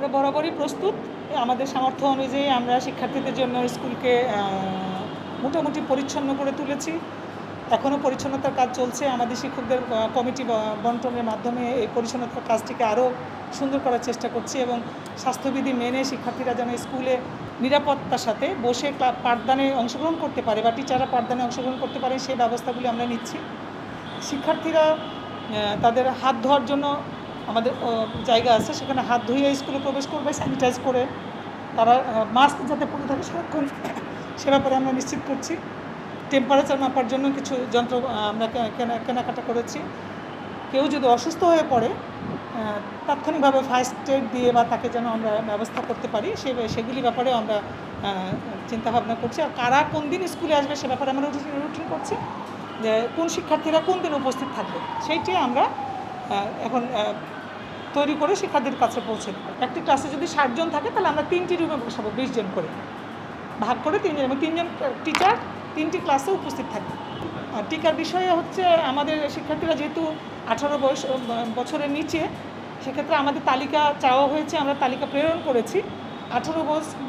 বরাবরই প্রস্তুত। আমাদের সামর্থ্য অনুযায়ী আমরা শিক্ষার্থীদের জন্য স্কুলকে মোটামুটি পরিচ্ছন্ন করে তুলেছি। এখনও পরিচ্ছন্নতার কাজ চলছে। আমাদের শিক্ষকদের কমিটি বন্টনের মাধ্যমে এই পরিচ্ছন্নতার কাজটিকে আরও সুন্দর করার চেষ্টা করছি এবং স্বাস্থ্যবিধি মেনে শিক্ষার্থীরা যেন স্কুলে নিরাপত্তার সাথে বসে ক্লা- পাঠদানে অংশগ্রহণ করতে পারে বা টিচাররা পাঠদানে অংশগ্রহণ করতে পারে সেই ব্যবস্থাগুলি আমরা নিচ্ছি। শিক্ষার্থীরা তাদের হাত ধোয়ার জন্য আমাদের জায়গা আছে, সেখানে হাত ধুয়ে স্কুলে প্রবেশ করবে স্যানিটাইজ করে তারা মাস্ক যাতে পরে থাকে সারাক্ষণ, সে ব্যাপারে আমরা নিশ্চিত করছি। টেম্পারেচার মাপার জন্য কিছু যন্ত্র আমরা কেনা, কেনাকাটা করেছি। কেউ যদি অসুস্থ হয়ে পড়ে তাৎক্ষণিকভাবে ফার্স্ট এড দিয়ে বা তাকে যেন আমরা ব্যবস্থা করতে পারি, সে, সেগুলি ব্যাপারে আমরা চিন্তাভাবনা করছি। আর কারা কোন দিন স্কুলে আসবে, সে ব্যাপারে আমরা রুটিন রুটিন করছি যে কোন শিক্ষার্থীরা কোন দিন উপস্থিত থাকবে সেইটি আমরা এখন তৈরি করে শিক্ষার্থীর কাছে পৌঁছে একটি ক্লাসে যদি ষাটজন থাকে, তাহলে আমরা তিনটি রুমে বসাবো, বিশ জন করে। ভাগ করে তিনজন এবং তিনজন টিচার তিনটি ক্লাসে উপস্থিত থাকবে। আর টিকার বিষয়ে হচ্ছে আমাদের শিক্ষার্থীরা যেহেতু আঠারো বয়স বছরের নিচে, সেক্ষেত্রে আমাদের তালিকা চাওয়া হয়েছে, আমরা তালিকা প্রেরণ করেছি। আঠারো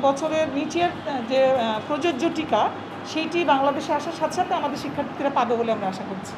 বছরের নিচের যে প্রযোজ্য টিকা, সেইটি বাংলাদেশে আসার সাথে সাথে আমাদের শিক্ষার্থীরা পাবে বলে আমরা আশা করছি।